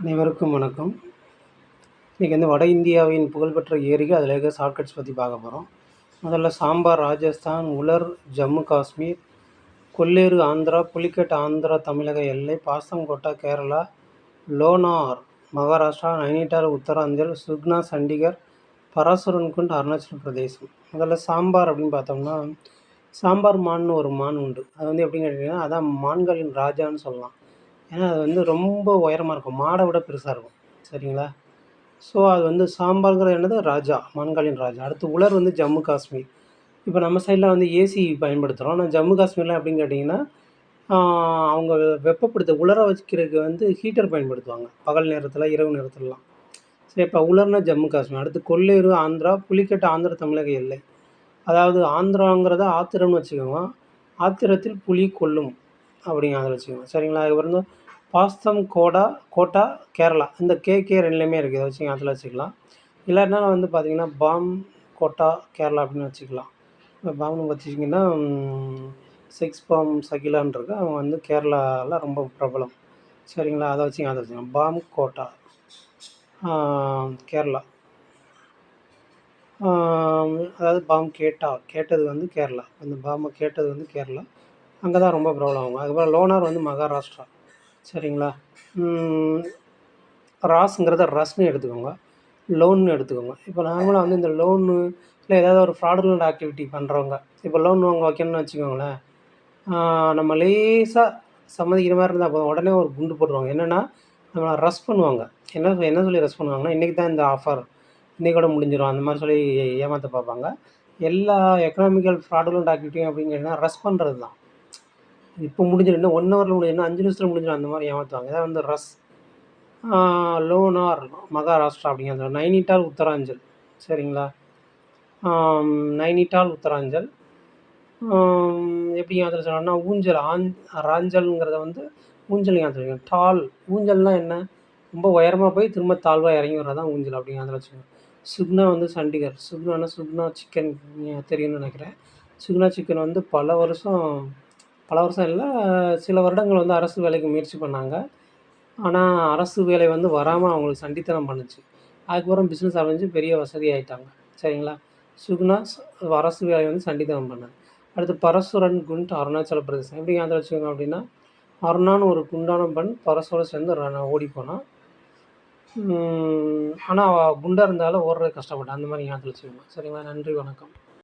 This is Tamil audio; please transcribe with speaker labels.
Speaker 1: அனைவருக்கும் வணக்கம். இன்றைக்கி வந்து வட இந்தியாவின் புகழ்பெற்ற ஏரிகள் அதில் இருக்க ஷார்ட்கட்ஸ் பற்றி பார்க்க போகிறோம் முதல்ல சாம்பார் ராஜஸ்தான் உலர் ஜம்மு காஷ்மீர் கொல்லேறு ஆந்திரா புலிக்கட் ஆந்திரா தமிழக எல்லை பாசங்கோட்டா கேரளா லோனார் மகாராஷ்டிரா நைனிடால் உத்தராஞ்சல் சுக்னா சண்டிகர் பராசுரன்குண்ட் அருணாச்சல பிரதேசம். முதல்ல சாம்பார் அப்படின்னு பார்த்தோம்னா சாம்பார் மான்னு ஒரு மான் உண்டு. அது வந்து எப்படின்னு கேட்டிங்கன்னா அதான் மான்களின் ராஜான்னு சொல்லலாம். ஏன்னா அது வந்து ரொம்ப உயரமாக இருக்கும். மாடை விட பெருசாக இருக்கும். சரிங்களா? ஸோ அது வந்து சாம்பாருங்கிறது என்னது? ராஜா. மான்காளின் ராஜா. அடுத்து உலர் வந்து ஜம்மு காஷ்மீர். இப்போ நம்ம சைடில் வந்து ஏசி பயன்படுத்துகிறோம் ஆனால் ஜம்மு காஷ்மீரில் அப்படின்னு கேட்டிங்கன்னா அவங்க வெப்பப்படுத்த உலர வைக்கிறதுக்கு வந்து ஹீட்டர் பயன்படுத்துவாங்க. பகல் நேரத்தில் இரவு நேரத்துலலாம். சரி இப்போ உலர்னா ஜம்மு காஷ்மீர். அடுத்து கொள்ளேரு ஆந்திரா புலிக்கட்டு ஆந்திர தமிழக எல்லை. அதாவது ஆந்திராங்கிறத ஆத்திரம்னு வச்சுக்கோங்க. ஆத்திரத்தில் புலி கொல்லும். அப்படிங்க அதில் வச்சுக்கோங்க. சரிங்களா? அதுக்கப்புறம் வந்து பாஸ்தம் கோடா கோட்டா கேரளா. இந்த கேகே ரெண்டுலேயுமே இருக்குது. இதை வச்சுக்கோங்க. அதில் வச்சுக்கலாம். இல்லாட்டினாலும் வந்து பார்த்திங்கன்னா பாம் கோட்டா கேரளா அப்படின்னு வச்சுக்கலாம். இப்போ பாம்னு வச்சுக்கிங்கன்னா சிக்ஸ் பாம் சகிலான் இருக்குது அவங்க வந்து கேரளாவில் ரொம்ப பிரபலம். சரிங்களா? அதை வச்சுங்க அதை வச்சுக்கலாம் பாம் கோட்டா கேரளா. அதாவது பாம் கேட்டா கேட்டது வந்து கேரளா. அந்த பாமை கேட்டது வந்து கேரளா. அங்கே தான் ரொம்ப ப்ராப்ளம் ஆகும். அதுக்கப்புறம் லோனார் வந்து மகாராஷ்டிரா. சரிங்களா? ராஸுங்கிறத ரஸ்ன்னு எடுத்துக்கோங்க. லோன்னு எடுத்துக்கோங்க. இப்போ நார்மலாக வந்து இந்த லோனு இல்லை ஏதாவது ஒரு ஃப்ராடுலண்ட் ஆக்டிவிட்டி பண்ணுறவங்க இப்போ லோன் வாங்க வைக்கணும்னு வச்சுக்கோங்களேன் நம்ம லேசாக சம்மதிக்கிற மாதிரி இருந்தால் போதும். உடனே ஒரு குண்டு போட்டுருவாங்க. என்னென்னா நம்மளை ரஸ் பண்ணுவாங்க. என்ன என்ன சொல்லி ரஸ் பண்ணுவாங்கன்னா இன்றைக்கி தான் இந்த ஆஃபர் இன்றைக்கூட முடிஞ்சிடும் அந்த மாதிரி சொல்லி ஏமாற்ற பார்ப்பாங்க. எல்லா எக்கனாமிக்கல் ஃப்ராடுலண்ட் ஆக்டிவிட்டியும் அப்படின்னு கேட்டிங்கன்னா ரஸ் பண்ணுறது தான் இப்போ முடிஞ்சிடும். இன்னும் ஒன் ஹவரில் முடிஞ்சிடும். அஞ்சு நிமிஷத்தில் முடிஞ்சிடும் அந்த மாதிரி ஏமாற்றுவாங்க இதான் வந்து ரஸ். லோனார் மகாராஷ்டிரா அப்படிங்கிறது நைனிட்டால் உத்தராஞ்சல். சரிங்களா? நைனிட்டால் உத்தராஞ்சல். எப்படி அதில் சொல்லணும்னா ஊஞ்சல் ஆஞ் ராஞ்சல்ங்கிறத வந்து ஊஞ்சல் ஞாபகம் டால் ஊஞ்சல்னால் என்ன? ரொம்ப உயரமாக போய் திரும்ப தாழ்வாக இறங்கி வரதான் ஊஞ்சல் அப்படிங்க அதில் வச்சுக்கோங்க. சுக்னா வந்து சண்டிகர். சுக்னானா சுக்னா சிக்கன் தெரியும்னு நினைக்கிறேன். சுக்னா சிக்கன் வந்து பல வருஷம் பல வருஷம் இல்லை. சில வருடங்கள் வந்து அரசு வேலைக்கு முயற்சி பண்ணாங்க. ஆனால் அரசு வேலை வந்து வராமல் அவங்களுக்கு சண்டித்தனம் பண்ணுச்சு. அதுக்கப்புறம் பிஸ்னஸ் ஆரம்பிச்சு பெரிய வசதி ஆகிட்டாங்க சரிங்களா? சுகுணா அரசு வேலை வந்து சண்டித்தனம் பண்ணாங்க அடுத்து பரசுரன் குண்ட் அருணாச்சல பிரதேசம். எப்படி ஞாபகம் வச்சுக்கோங்க அப்படின்னா அருணான்னு ஒரு குண்டான பெண் பரசோட சேர்ந்து ஓடி போனான் ஆனால் குண்டாக இருந்தாலும் ஓடுறது கஷ்டப்பட்டேன். அந்த மாதிரி ஞாபகத்தில் வச்சுக்கோங்க. சரிங்களா? நன்றி வணக்கம்.